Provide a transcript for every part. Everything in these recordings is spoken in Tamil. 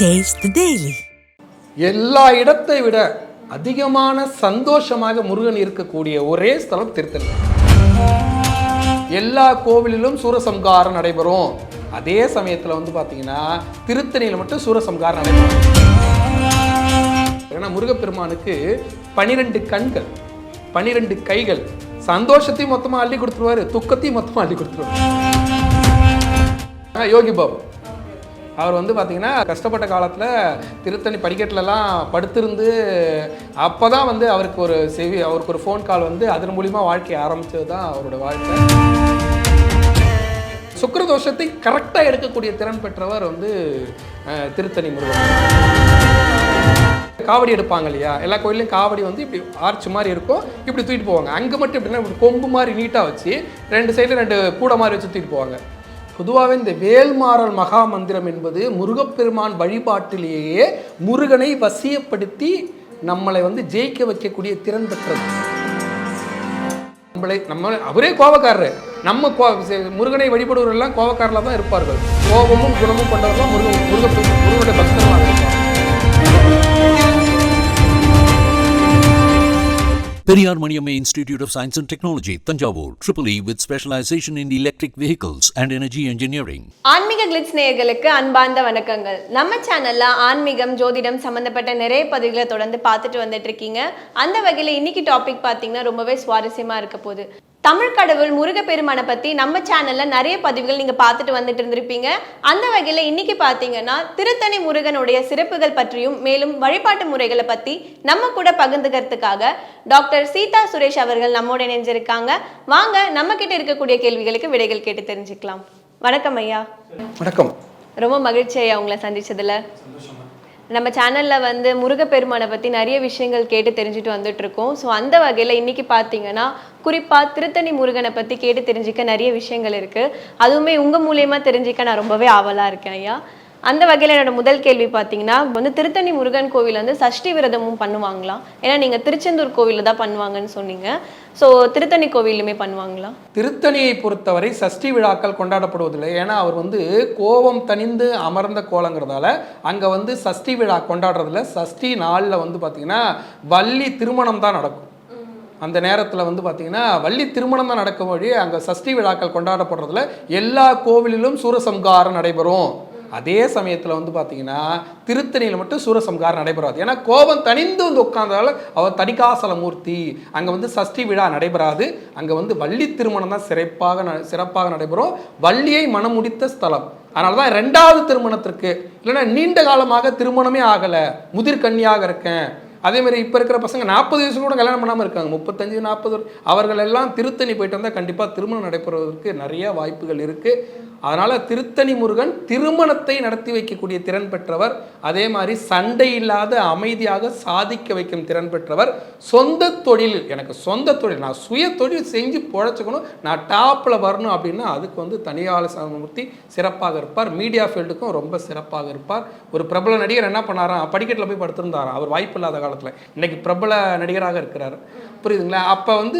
டேஸ்ட் டெய்லி எல்லா இடத்தை விட அதிகமான சந்தோஷமாக முருகன் இருக்கக்கூடிய ஒரே ஸ்தலம் திருத்தணி. எல்லா கோவிலிலும் சூரசம்காரம் நடைபெறும். அதே சமயத்தில் வந்து பார்த்தீங்கன்னா திருத்தணியில் மட்டும் சூரசம்காரம் நடைபெறும். ஏன்னா முருகப்பெருமானுக்கு பனிரெண்டு கண்கள் பனிரெண்டு கைகள் சந்தோஷத்தையும் மொத்தமாக அள்ளி கொடுத்துருவாரு துக்கத்தையும் மொத்தமாக அள்ளி கொடுத்துருவாரு. யோகி பாபு அவர் வந்து பார்த்தீங்கன்னா கஷ்டப்பட்ட காலத்தில் திருத்தணி படிக்கட்டுலலாம் படுத்திருந்து அப்போ தான் வந்து அவருக்கு ஒரு செவி அவருக்கு ஒரு ஃபோன் கால் வந்து அதன் மூலிமா வாழ்க்கையை ஆரம்பித்தது தான் அவரோட வாழ்க்கை. சுக்கிரதோஷத்தை கரெக்டாக எடுக்கக்கூடிய திறன் பெற்றவர் வந்து திருத்தணி முருகன். காவடி எடுப்பாங்க இல்லையா? எல்லா கோயிலையும் காவடி வந்து இப்படி ஆர்ச் மாதிரி இருக்கும். இப்படி தூக்கிட்டு போவாங்க. அங்கே மட்டும் எப்படின்னா இப்படி கொம்பு மாதிரி நீட்டாக வச்சு ரெண்டு சைடில் ரெண்டு கூடை மாதிரி வச்சு தூக்கிட்டு போவாங்க. பொதுவாகவே இந்த வேல்மாறல் மகா மந்திரம் என்பது முருகப்பெருமான் வழிபாட்டிலேயே முருகனை வசியப்படுத்தி நம்மளை வந்து ஜெயிக்க வைக்கக்கூடிய திறன் பெற்றது. நம்மளை நம்ம அவரே கோபக்காரரு. நம்ம கோ செ- முருகனை வழிபடுவரெல்லாம் கோபக்காரில் தான் இருப்பார்கள். கோபமும் குணமும் கொண்டவர்கள் முருகன் முருகப்பெருமான் முருகனுடைய பக்தர்களாக இருப்பார் Periyar Maniammai institute of science and technology Thanjavur triple E with specialisation in electric vehicles and energy engineering ஆன்மீக கிளிட்ஸ் நேயர்களுக்கு அன்பார்ந்த வணக்கங்கள். நம்ம சேனல்ல ஆன்மீகம் ஜோதிடம் சம்பந்தப்பட்ட நிறைய பதிவுகளை தொடர்ந்து பார்த்துட்டு வந்துட்டு இருக்கீங்க. அந்த வகையில் இன்னைக்கு டாபிக் பார்த்தீங்கன்னா ரொம்பவே சுவாரஸ்யமா இருக்க போகுது. தமிழ் கடவுள் முருகப்பெருமானை பத்தி நம்ம சேனல்ல நிறைய பதிவுகள் நீங்க பார்த்துட்டு வந்துட்டு இருந்திருப்பீங்க. அந்த வகையில் இன்னைக்கு பார்த்தீங்கன்னா திருத்தணி முருகனுடைய சிறப்புகள் பற்றியும் மேலும் வழிபாட்டு முறைகளை பத்தி நம்ம கூட பகிர்ந்துக்கிறதுக்காக டாக்டர் சீதா சுரேஷ் அவர்கள் நம்மோட இணைஞ்சிருக்காங்க. வாங்க நம்ம கிட்ட இருக்கக்கூடிய கேள்விகளுக்கு விடைகள் கேட்டு தெரிஞ்சுக்கலாம். வணக்கம் ஐயா. வணக்கம். ரொம்ப மகிழ்ச்சி ஐயா உங்களை சந்திச்சதுல. நம்ம சேனல்ல வந்து முருகப்பெருமானை பத்தி நிறைய விஷயங்கள் கேட்டு தெரிஞ்சுட்டு வந்துட்டு இருக்கோம் ஸோ அந்த வகையில இன்னைக்கு பார்த்தீங்கன்னா குறிப்பா திருத்தணி முருகனை பத்தி கேட்டு தெரிஞ்சுக்க நிறைய விஷயங்கள் இருக்கு. அதுவுமே உங்க மூலியமா தெரிஞ்சுக்க நான் ரொம்பவே ஆவலா இருக்கேன் ஐயா. அந்த வகையில் என்னோட முதல் கேள்வி பார்த்தீங்கன்னா வந்து திருத்தணி முருகன் கோவில் வந்து சஷ்டி விரதமும் பண்ணுவாங்களாம் ஏன்னா நீங்கள் திருச்செந்தூர் கோவிலில் தான் பண்ணுவாங்கன்னு சொன்னீங்க. ஸோ திருத்தணி கோவிலுமே பண்ணுவாங்களா? திருத்தணியை பொறுத்தவரை சஷ்டி விழாக்கள் கொண்டாடப்படுவதில்லை. ஏன்னா அவர் வந்து கோபம் தனிந்து அமர்ந்த கோலங்கிறதால அங்கே வந்து சஷ்டி விழா கொண்டாடுறதுல சஷ்டி நாளில் வந்து பார்த்திங்கன்னா வள்ளி திருமணம் தான் நடக்கும். அந்த நேரத்தில் வந்து பார்த்திங்கன்னா வள்ளி திருமணம் தான் நடக்கும் வழி அங்கே சஷ்டி விழாக்கள் கொண்டாடப்படுறதுல எல்லா கோவிலிலும் சூரசம்காரம் நடைபெறும். அதே சமயத்தில் வந்து பார்த்தீங்கன்னா திருத்தணியில் மட்டும் சூரசம்காரம் நடைபெறாது. ஏன்னா கோபம் தனிந்து வந்து உட்கார்ந்ததால அவர் தடிகாசல மூர்த்தி. அங்கே வந்து சஷ்டி விழா நடைபெறாது. அங்கே வந்து வள்ளி திருமணம் தான் சிறப்பாக ந- சிறப்பாக நடைபெறும். வள்ளியை மனம் முடித்த ஸ்தலம். அதனால தான் ரெண்டாவது திருமணத்திற்கு இல்லைன்னா நீண்ட காலமாக திருமணமே ஆகலை. முதிர்கன்னியாக இருக்கேன். அதே மாதிரி இப்போ இருக்கிற பசங்க நாற்பது வயசு கூட கல்யாணம் பண்ணாமல் இருக்காங்க. முப்பத்தஞ்சு நாற்பது அவர்கள் எல்லாம் திருத்தணி போயிட்டு வந்தால் கண்டிப்பாக திருமணம் நடைபெறுவதற்கு நிறைய வாய்ப்புகள் இருக்குது அதனால் திருத்தணி முருகன் திருமணத்தை நடத்தி வைக்கக்கூடிய திறன் பெற்றவர் அதே மாதிரி சண்டை இல்லாத அமைதியாக சாதிக்க வைக்கும் திறன் பெற்றவர் சொந்த தொழில் எனக்கு சொந்த தொழில் நான் சுய தொழில் செஞ்சு பொழைச்சிக்கணும் நான் டாப்பில் வரணும் அப்படின்னா அதுக்கு வந்து தனியாள சமூர்த்தி சிறப்பாக இருப்பார். மீடியா ஃபீல்டுக்கும் ரொம்ப சிறப்பாக இருப்பார். ஒரு பிரபல நடிகர் என்ன பண்ணாராம் படிக்கட்டில் போய் படுத்திருந்தாராம் அவர் வாய்ப்பு இல்லாத காலத்தில். இன்னைக்கு பிரபல நடிகராக இருக்கிறார். புரியுதுங்களா? அப்போ வந்து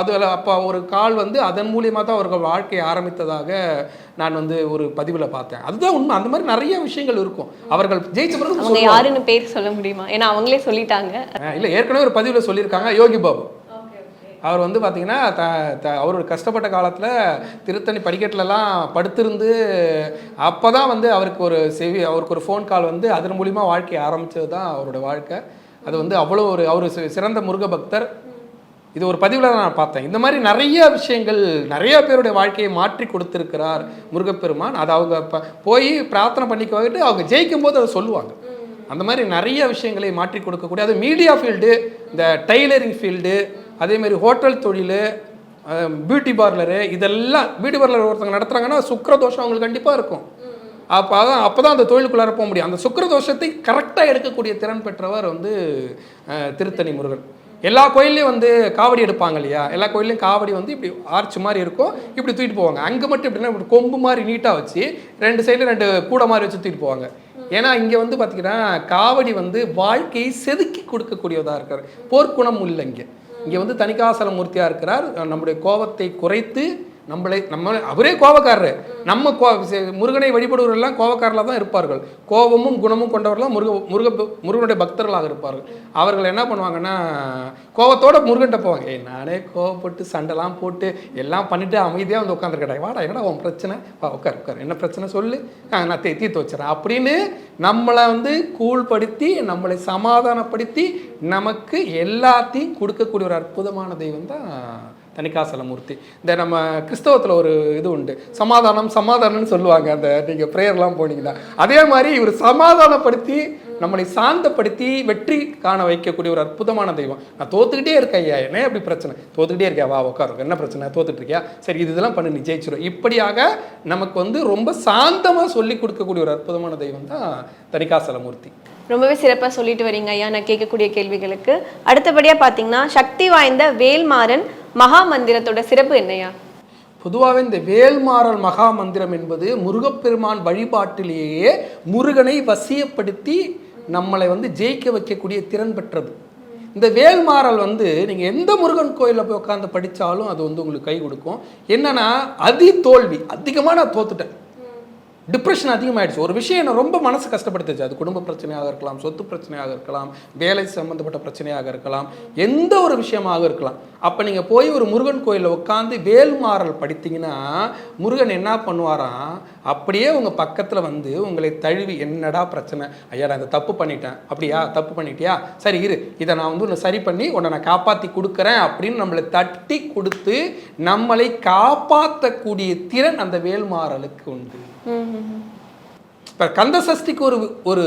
அதில் அப்போ ஒரு கால் வந்து அதன் மூலியமாக தான் அவர்கள் வாழ்க்கையை ஆரம்பித்ததாக நான் வந்து ஒரு பதிவில் பார்த்தேன். அதுதான் உண்மை. அந்த மாதிரி நிறைய விஷயங்கள் இருக்கும். அவர்கள் ஜெயிச்ச பிறகு அவங்க. யாருன்னு பேர் சொல்ல முடியுமா? ஏன்னா அவங்களே சொல்லிட்டாங்க. இல்லை ஏற்கனவே ஒரு பதிவில் சொல்லியிருக்காங்க யோகி பாபு. அவர் வந்து பார்த்தீங்கன்னா த த அவர் கஷ்டப்பட்ட காலத்தில் திருத்தணி படிக்கட்டுலலாம் படுத்திருந்து அப்போ தான் வந்து அவருக்கு ஒரு செவி அவருக்கு ஒரு ஃபோன் கால் வந்து அதன் மூலிமா வாழ்க்கையை ஆரம்பித்தது தான் அவரோட வாழ்க்கை. அது வந்து அவ்வளோ ஒரு அவர் சிறந்த முருக பக்தர் இது ஒரு பதிவில் நான் பார்த்தேன். இந்த மாதிரி நிறைய விஷயங்கள் நிறைய பேருடைய வாழ்க்கையை மாற்றி கொடுத்துருக்கிறார் முருகப்பெருமான். அது அவங்க ப- போய் பிரார்த்தனை பண்ணிக்க வந்துட்டு அவங்க ஜெயிக்கும் போது அதை சொல்லுவாங்க. அந்த மாதிரி நிறைய விஷயங்களை மாற்றி கொடுக்கக்கூடிய அது மீடியா ஃபீல்டு இந்த டைலரிங் ஃபீல்டு அதே மாதிரி ஹோட்டல் தொழில் பியூட்டி பார்லரு இதெல்லாம் பியூட்டி பார்லர் ஒருத்தவங்க நடத்துகிறாங்கன்னா சுக்கரதோஷம் அவங்களுக்கு கண்டிப்பாக இருக்கும். அப்போ அதான் அப்போ தான் அந்த தொழிலுக்குள்ளார போக முடியும். அந்த சுக்கரதோஷத்தை கரெக்டாக எடுக்கக்கூடிய திறன் பெற்றவர் வந்து திருத்தணி முருகன். எல்லா கோயில்லையும் வந்து காவடி எடுப்பாங்க இல்லையா? எல்லா கோயிலையும் காவடி வந்து இப்படி ஆர்ச் மாதிரி இருக்கும். இப்படி தூக்கிட்டு போவாங்க. அங்கே மட்டும் எப்படின்னா இப்படி கொம்பு மாதிரி நீட்டாக வச்சு ரெண்டு சைடில் ரெண்டு கூடை மாதிரி வச்சு தூக்கிட்டு போவாங்க. ஏன்னா இங்கே வந்து பார்த்தீங்கன்னா காவடி வந்து வாழ்க்கையை செதுக்கி கொடுக்கக்கூடியதாக இருக்கார் போர்க்குணம் இல்லை இங்கே. இங்கே வந்து தணிகாசல மூர்த்தியாக இருக்கிறார். நம்முடைய கோபத்தை குறைத்து நம்மளை நம்ம அவரே கோவக்காரர். நம்ம கோ முருகனை வழிபடுவர்கள்லாம் கோபக்காரர்களாக தான் இருப்பார்கள். கோபமும் குணமும் கொண்டவர்களாம் முருக முருக முருகனுடைய பக்தர்களாக இருப்பார்கள். அவர்கள் என்ன பண்ணுவாங்கன்னா கோபத்தோட முருகன்ட்ட போவாங்க. ஏய் நானே கோவப்பட்டு சண்டைலாம் போட்டு எல்லாம் பண்ணிவிட்டு அமைதியாக வந்து உட்காந்துருக்கேன் வாடா என்னடா உன் பிரச்சனை? வா உட்கார் உட்கார் என்ன பிரச்சனை சொல்லு? நான் தீ தீர்த்து வச்சுறேன் அப்படின்னு நம்மளை வந்து கூழ்படுத்தி நம்மளை சமாதானப்படுத்தி நமக்கு எல்லாத்தையும் கொடுக்கக்கூடிய ஒரு அற்புதமான தெய்வம் தான் தணிகாசலமூர்த்தி. இந்த நம்ம கிறிஸ்தவத்தில் ஒரு இது உண்டு. சமாதானம் சமாதானம்னு சொல்லுவாங்க. அந்த நீங்கள் ப்ரேயர்லாம் போனீங்கன்னா. அதே மாதிரி இவர் சமாதானப்படுத்தி நம்மளை சாந்தப்படுத்தி வெற்றி காண வைக்கக்கூடிய ஒரு அற்புதமான தெய்வம். நான் தோத்துக்கிட்டே இருக்கேன் ஐயா. என்ன அப்படி பிரச்சனை? தோத்துக்கிட்டே இருக்கியா? வா உட்காரு என்ன பிரச்சனை? தோத்துட்டு இருக்கியா சரி இது இதெல்லாம் பண்ணி நீ ஜெயிச்சிடும் இப்படியாக நமக்கு வந்து ரொம்ப சாந்தமாக சொல்லி கொடுக்கக்கூடிய ஒரு அற்புதமான தெய்வம் தான் தனிகாசலமூர்த்தி ரொம்பவே சிறப்பாக சொல்லிட்டு வரீங்க ஐயா. நான் கேட்கக்கூடிய கேள்விகளுக்கு. அடுத்தபடியாக பார்த்தீங்கன்னா சக்தி வாய்ந்த வேல்மாறன் மகா மந்திரத்தோட சிறப்பு என்னையா? பொதுவாகவே இந்த வேல்மாறல் மகா மந்திரம் என்பது முருகப்பெருமான் வழிபாட்டிலேயே முருகனை வசியப்படுத்தி நம்மளை வந்து ஜெயிக்க வைக்கக்கூடிய திறன் பெற்றது. இந்த வேல்மாறல் வந்து நீங்கள் எந்த முருகன் கோயிலில் போய் உட்காந்து படித்தாலும் அது வந்து உங்களுக்கு கை கொடுக்கும். என்னன்னா அதி தோல்வி அதிகமாக நான் தோத்துட்டேன் டிப்ரெஷன் அதிகமாகிடுச்சு ஒரு விஷயம் என்ன ரொம்ப மனசு கஷ்டப்படுத்துச்சு. அது குடும்ப பிரச்சனையாக இருக்கலாம் சொத்து பிரச்சனையாக இருக்கலாம் வேலை சம்மந்தப்பட்ட பிரச்சனையாக இருக்கலாம் எந்த ஒரு விஷயமாக இருக்கலாம். அப்போ நீங்கள் போய் ஒரு முருகன் கோயிலில் உட்காந்து வேல்மாறல் படித்தீங்கன்னா முருகன் என்ன பண்ணுவாராம் அப்படியே உங்கள் பக்கத்தில் வந்து உங்களை தழுவி என்னடா பிரச்சனை? ஐயா நான் இந்த தப்பு பண்ணிட்டேன். அப்படியா? தப்பு பண்ணிட்டியா? சரி இரு. இதை நான் வந்து உன்னை சரி பண்ணி உன்னை நான் காப்பாற்றி கொடுக்குறேன். அப்படின்னு நம்மளை தட்டி கொடுத்து நம்மளை காப்பாற்றக்கூடிய திறன் அந்த வேல்மாறலுக்கு உண்டு. இப்போ கந்த சஷ்டிக்கு ஒரு ஒரு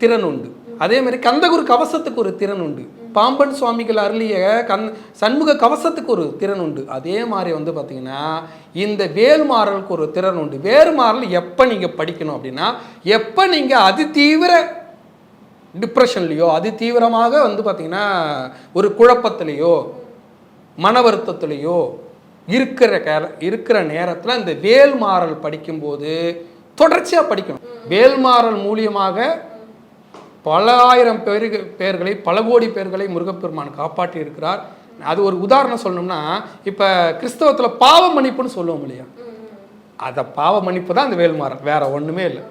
திறன் உண்டு. அதே மாதிரி கந்தகுரு கவசத்துக்கு ஒரு திறன் உண்டு. பாம்பன் சுவாமிகள் அருளிய கந் சண்முக கவசத்துக்கு ஒரு திறன் உண்டு. அதே மாதிரி வந்து பார்த்தீங்கன்னா இந்த வேல்மாறலுக்கு ஒரு திறன் உண்டு. வேறுமாறல் எப்போ நீங்கள் படிக்கணும் அப்படின்னா எப்போ நீங்கள் அதி தீவிர டிப்ரெஷன்லேயோ அதி தீவிரமாக வந்து பார்த்தீங்கன்னா ஒரு குழப்பத்திலேயோ மன வருத்தத்திலேயோ இருக்கிற கேர இருக்கிற நேரத்தில் இந்த வேல்மாறல் படிக்கும்போது தொடர்ச்சியாக படிக்கணும். வேல்மாறல் மூலியமாக பல ஆயிரம் பேரு பேர்களை பல கோடி பேர்களை முருகப்பெருமான் காப்பாற்றி இருக்கிறார். அது ஒரு உதாரணம் சொல்லணும்னா இப்போ கிறிஸ்தவத்தில் பாவ மன்னிப்புன்னு சொல்லுவோம் இல்லையா? அதை பாவ மன்னிப்பு தான் அந்த வேல்மாறல். வேற ஒன்றுமே இல்லை.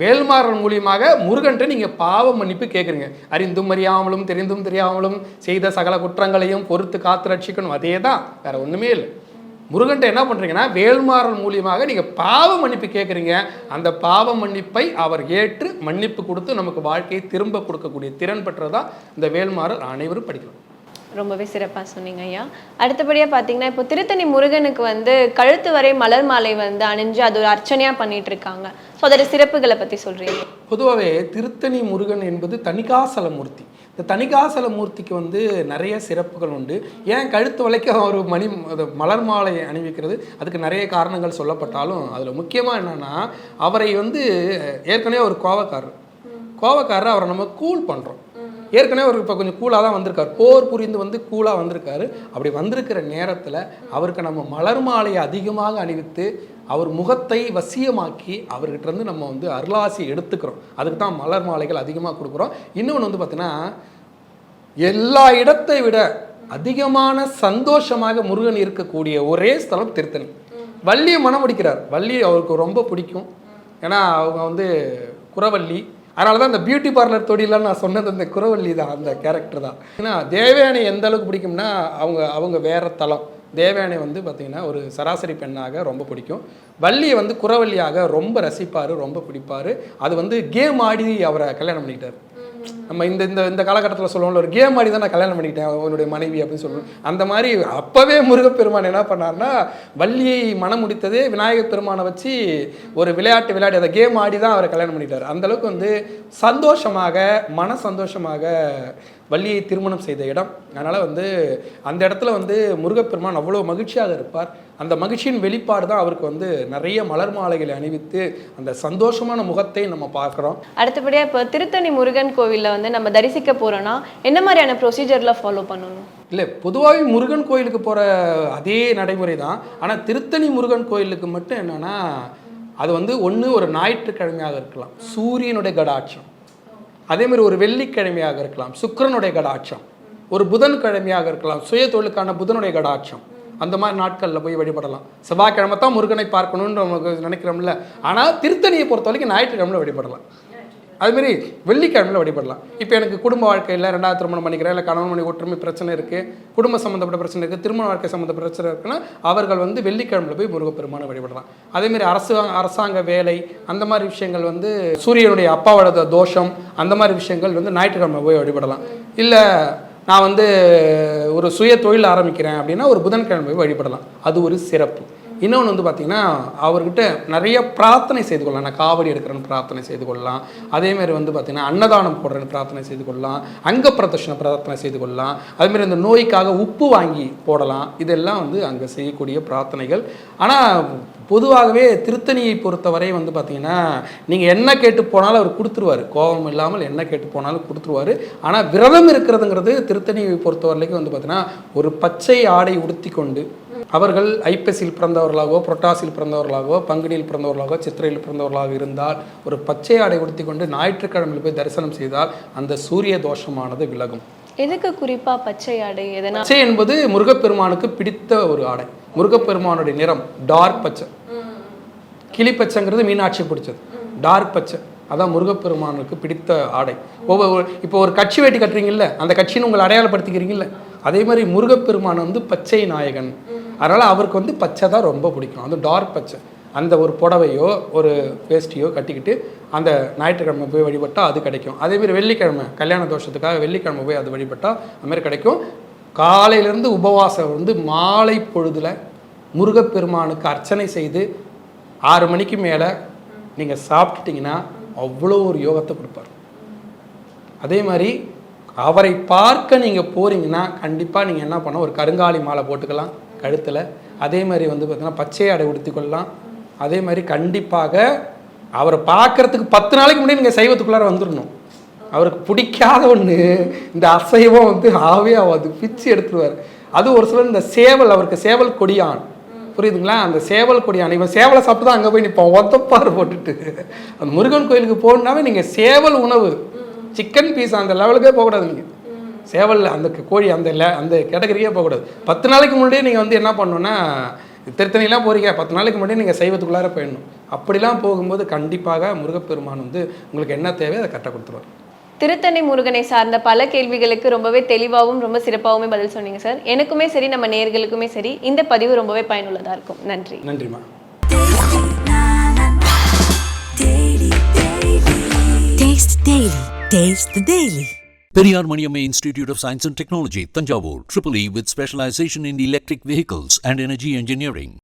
வேல்மாறல் மூலியமாக முருகன்ட்ட நீங்கள் பாவ மன்னிப்பு கேட்குறீங்க அறிந்தும் அறியாமலும் தெரிந்தும் தெரியாமலும் செய்த சகல குற்றங்களையும் பொறுத்து காத்து ரட்சிக்கணும். அதே தான் வேற ஒன்றுமே இல்லை. முருகன்ட்ட என்ன பண்ணுறீங்கன்னா வேல்மாறல் மூலியமாக நீங்கள் பாவ மன்னிப்பு கேட்குறீங்க. அந்த பாவ மன்னிப்பை அவர் ஏற்று மன்னிப்பு கொடுத்து நமக்கு வாழ்க்கையை திரும்ப கொடுக்கக்கூடிய திறன் பெற்றதா இந்த வேல்மாறல் அனைவரும் படிக்கலாம் ரொம்பவே சிறப்பாக சொன்னீங்க ஐயா. அடுத்தபடியாக பார்த்தீங்கன்னா இப்போ திருத்தணி முருகனுக்கு வந்து கழுத்து வரை மலர் மாலை வந்து அணிஞ்சு அது ஒரு அர்ச்சனையாக பண்ணிட்டு இருக்காங்க ஸோ அதோட சிறப்புகளை பற்றி சொல்கிறீங்க பொதுவாகவே திருத்தணி முருகன் என்பது தணிகாசல மூர்த்தி இந்த தணிகாசல மூர்த்திக்கு வந்து நிறைய சிறப்புகள் உண்டு. ஏன் கழுத்து வளைக்க ஒரு மணி அது மலர் மாலை அணிவிக்கிறது? அதுக்கு நிறைய காரணங்கள் சொல்லப்பட்டாலும் அதில் முக்கியமாக என்னென்னா அவரை வந்து ஏற்கனவே ஒரு கோவக்காரர். கோவக்காரர் அவரை நம்ம கூல் பண்ணுறோம் ஏற்கனவே அவர் இப்போ கொஞ்சம் கூலாக தான் வந்திருக்கார். போர் புரிந்து வந்து கூலாக வந்திருக்காரு. அப்படி வந்திருக்கிற நேரத்தில் அவருக்கு நம்ம மலர் மாலையை அதிகமாக அணிவித்து அவர் முகத்தை வசியமாக்கி அவர்கிட்டருந்து நம்ம வந்து அருளாசி எடுத்துக்கிறோம். அதுக்கு தான் மலர் மாலைகள் அதிகமாக கொடுக்குறோம். இன்னொன்று வந்து பார்த்தீங்கன்னா எல்லா இடத்தை விட அதிகமான சந்தோஷமாக முருகன் இருக்கக்கூடிய ஒரே ஸ்தலம் திருத்தணி. வள்ளியை மனம் முடிக்கிறார் வள்ளி அவருக்கு ரொம்ப பிடிக்கும். ஏன்னா அவங்க வந்து குறவள்ளி. அதனால தான் இந்த பியூட்டி பார்லர் தொழிலாம் நான் சொன்னது அந்த குறவள்ளி தான் அந்த கேரக்டர் தான். ஏன்னா தேவயானி எந்த அளவுக்கு பிடிக்கும்னா அவங்க அவங்க வேற தலம் தேவயானி வந்து பார்த்திங்கன்னா ஒரு சராசரி பெண்ணாக ரொம்ப பிடிக்கும். வள்ளியை வந்து குறவள்ளியாக ரொம்ப ரசிப்பார் ரொம்ப பிடிப்பார். அது வந்து கேம் ஆடி அவரை கல்யாணம் பண்ணிக்கிட்டார். நம்ம இந்த இந்த இந்த காலகட்டத்தில் சொல்லுவோம்ல ஒரு கேம் ஆடி தான் நான் கல்யாணம் பண்ணிக்கிட்டேன் அவனுடைய மனைவி அப்படின்னு சொல்லுவோம். அந்த மாதிரி அப்போவே முருகப்பெருமான் என்ன பண்ணார்னா வள்ளியை மனம் முடித்ததே விநாயகர் பெருமானை வச்சு ஒரு விளையாட்டு விளையாடி அதை கேம் ஆடி தான் அவரை கல்யாணம் பண்ணிட்டார் அந்த அளவுக்கு வந்து சந்தோஷமாக மன சந்தோஷமாக வள்ளியை திருமணம் செய்த இடம். அதனால் வந்து அந்த இடத்துல வந்து முருகப்பெருமான் அவ்வளோ மகிழ்ச்சியாக இருப்பார். அந்த மகிழ்ச்சியின் வெளிப்பாடு தான் அவருக்கு வந்து நிறைய மலர் மாலைகளை அணிவித்து அந்த சந்தோஷமான முகத்தை நம்ம பார்க்குறோம். அடுத்தபடியாக இப்போ திருத்தணி முருகன் கோவிலில் வந்து நம்ம தரிசிக்க போகிறோன்னா என்ன மாதிரியான ப்ரொசீஜரில் ஃபாலோ பண்ணணும்? இல்லை பொதுவாகவே முருகன் கோயிலுக்கு போகிற அதே நடைமுறை தான். ஆனால் திருத்தணி முருகன் கோயிலுக்கு மட்டும் என்னென்னா அது வந்து ஒன்று ஒரு ஞாயிற்றுக்கிழமையாக இருக்கலாம். சூரியனுடைய கடாட்சம். அதே மாதிரி ஒரு வெள்ளிக்கிழமையாக இருக்கலாம் சுக்கரனுடைய கடாட்சம். ஒரு புதன் கிழமையாக இருக்கலாம் சுய தொழிலுக்கான புதனுடைய கடாட்சம். அந்த மாதிரி நாட்களில் போய் வழிபடலாம். செவ்வாய்க்கிழமை தான் முருகனை பார்க்கணும்னு நமக்கு நினைக்கிறோம்ல. ஆனால் திருத்தணியை பொறுத்த வரைக்கும் ஞாயிற்றுக்கிழமை வழிபடலாம். அதுமாரி வெள்ளிக்கிழமையில் வழிபடலாம். இப்போ எனக்கு குடும்ப வாழ்க்கையில் ரெண்டாவது திருமணம் பண்ணிக்கிறேன் இல்லை கணவன் மணி ஒற்றுமை பிரச்சனை இருக்குது குடும்ப சம்மந்தப்பட்ட பிரச்சனை இருக்குது திருமண வாழ்க்கை சம்மந்தப்பட்ட பிரச்சனை இருக்குன்னா அவர்கள் வந்து வெள்ளிக்கிழமையில் போய் முருகப்பெருமானை வழிபடலாம். அதேமாரி அரசு அரசாங்க வேலை அந்த மாதிரி விஷயங்கள் வந்து சூரியனுடைய அப்பாவோட தோஷம் அந்த மாதிரி விஷயங்கள் வந்து ஞாயிற்றுக்கிழமை போய் வழிபடலாம். இல்லை நான் வந்து ஒரு சுய தொழில் ஆரம்பிக்கிறேன் அப்படின்னா ஒரு புதன்கிழமை போய் வழிபடலாம். அது ஒரு சிறப்பு. இன்னொன்று வந்து பார்த்திங்கன்னா அவர்கிட்ட நிறைய பிரார்த்தனை செய்து கொள்ளலாம். நான் காவடி எடுக்கிறேன்னு பிரார்த்தனை செய்து கொள்ளலாம். அதேமாரி வந்து பார்த்திங்கன்னா அன்னதானம் போடுறேன்னு பிரார்த்தனை செய்து கொள்ளலாம். அங்க பிரதர்ஷன பிரார்த்தனை செய்து கொள்ளலாம். அதேமாரி இந்த நோய்க்காக உப்பு வாங்கி போடலாம். இதெல்லாம் வந்து அங்கே செய்யக்கூடிய பிரார்த்தனைகள். ஆனால் பொதுவாகவே திருத்தணியை பொறுத்தவரை வந்து பார்த்திங்கன்னா நீங்கள் என்ன கேட்டு போனாலும் அவர் கொடுத்துருவாரு. கோபம் இல்லாமல் என்ன கேட்டு போனாலும் கொடுத்துருவாரு. ஆனால் விரதம் இருக்கிறதுங்கிறது திருத்தணியை பொறுத்தவரைக்கும் வந்து பார்த்தீங்கன்னா ஒரு பச்சை ஆடை உடுத்தி கொண்டு அவர்கள் ஐப்பசியில் பிறந்தவர்களாகவோ புரட்டாசியில் பிறந்தவர்களாகவோ பங்குனியில் பிறந்தவர்களாகவோ சித்திரையில் பிறந்தவர்களாக இருந்தால் ஒரு பச்சை ஆடை உடுத்தி கொண்டு ஞாயிற்றுக்கிழமையில் போய் தரிசனம் செய்தால் அந்த சூரிய தோஷமானது விலகும். எதுக்கு குறிப்பா பச்சை ஆடை எதனா? பச்சை என்பது முருகப்பெருமானுக்கு பிடித்த ஒரு ஆடை. முருகப்பெருமானுடைய நிறம் டார்க் பச்சை. கிளிப்பச்சைங்கிறது மீனாட்சி பிடிச்சது. டார்க் பச்சை. அதான் முருகப்பெருமானுக்கு பிடித்த ஆடை. ஒவ்வொரு இப்போ ஒரு கட்சி வேட்டி கட்டுறீங்கல்ல அந்த கட்சின்னு உங்களை அடையாளப்படுத்திக்கிறீங்கல்ல அதே மாதிரி முருகப்பெருமான் வந்து பச்சை நாயகன். அதனால் அவருக்கு வந்து பச்சை தான் ரொம்ப பிடிக்கும். அது டார்க் பச்சை. அந்த ஒரு புடவையோ ஒரு வேஷ்டியோ கட்டிக்கிட்டு அந்த ஞாயிற்றுக்கிழமை போய் வழிபட்டால் அது கிடைக்கும். அதேமாரி வெள்ளிக்கிழமை கல்யாண தோஷத்துக்காக வெள்ளிக்கிழமை போய் அது வழிபட்டால் அதுமாரி கிடைக்கும். காலையிலேருந்து உபவாசம் வந்து மாலை பொழுதில் முருகப்பெருமானுக்கு அர்ச்சனை செய்து ஆறு மணிக்கு மேலே நீங்கள் சாப்பிட்டுட்டிங்கன்னா அவ்வளோ ஒரு யோகத்தை கொடுப்பார். அதே மாதிரி அவரை பார்க்க நீங்கள் போகிறீங்கன்னா கண்டிப்பாக நீங்கள் என்ன பண்ண ஒரு கருங்காலி மாலை போட்டுக்கலாம். கழுத்தில். அதே மாதிரி வந்து பார்த்தீங்கன்னா பச்சை ஆடை உடுத்தி கொள்ளலாம். அதே மாதிரி கண்டிப்பாக அவரை பார்க்கறதுக்கு பத்து நாளைக்கு முன்னாடி நீங்கள் சைவத்துக்குள்ளார வந்துடணும் அவருக்கு பிடிக்காத ஒன்று இந்த அசைவம் வந்து ஆவே ஆகாது பிச்சு எடுத்துருவார். அது ஒரு சிலர் இந்த சேவல் அவருக்கு சேவல் கொடியான். புரியுதுங்களா? அந்த சேவல் கொடியான். இவன் சேவலை சாப்பிட்டு தான் அங்கே போய் நிற்பான் ஒத்தப்பாறு போட்டுட்டு. அந்த முருகன் கோயிலுக்கு போகணுன்னாவே நீங்கள் சேவல் உணவு. சிக்கன் பீஸ் அந்த லெவலுக்கே போகக்கூடாது நீங்கள் சேவல் அந்த கோழி அந்த ல அந்த கேட்டகரியே போகக்கூடாது. பத்து நாளைக்கு முன்னாடியே நீங்கள் வந்து என்ன பண்ணணும்னா திருத்தணிலாம் போறீங்க. பத்து நாளைக்கு முன்னாடியே நீங்கள் சைவத்துக்குள்ளார போயிடணும். அப்படிலாம் போகும்போது கண்டிப்பாக முருகப்பெருமான் வந்து உங்களுக்கு என்ன தேவையோ அதை கரெக்டாக கொடுத்துருவார். திருத்தணி முருகனை சார்ந்த பல கேள்விகளுக்கு ரொம்பவே தெளிவாகவும் ரொம்ப சிறப்பாகவும் பதில் சொன்னீங்க சார். எனக்குமே சரி நம்ம நேயர்களுக்குமே சரி இந்த பதிவு ரொம்பவே பயனுள்ளதா இருக்கும். நன்றி. நன்றிம்மா. Taste Daily. Taste the Daily. Periyar Maniamma Institute of Science and Technology, Tanjavur, Triple E with specialization in electric vehicles and energy engineering.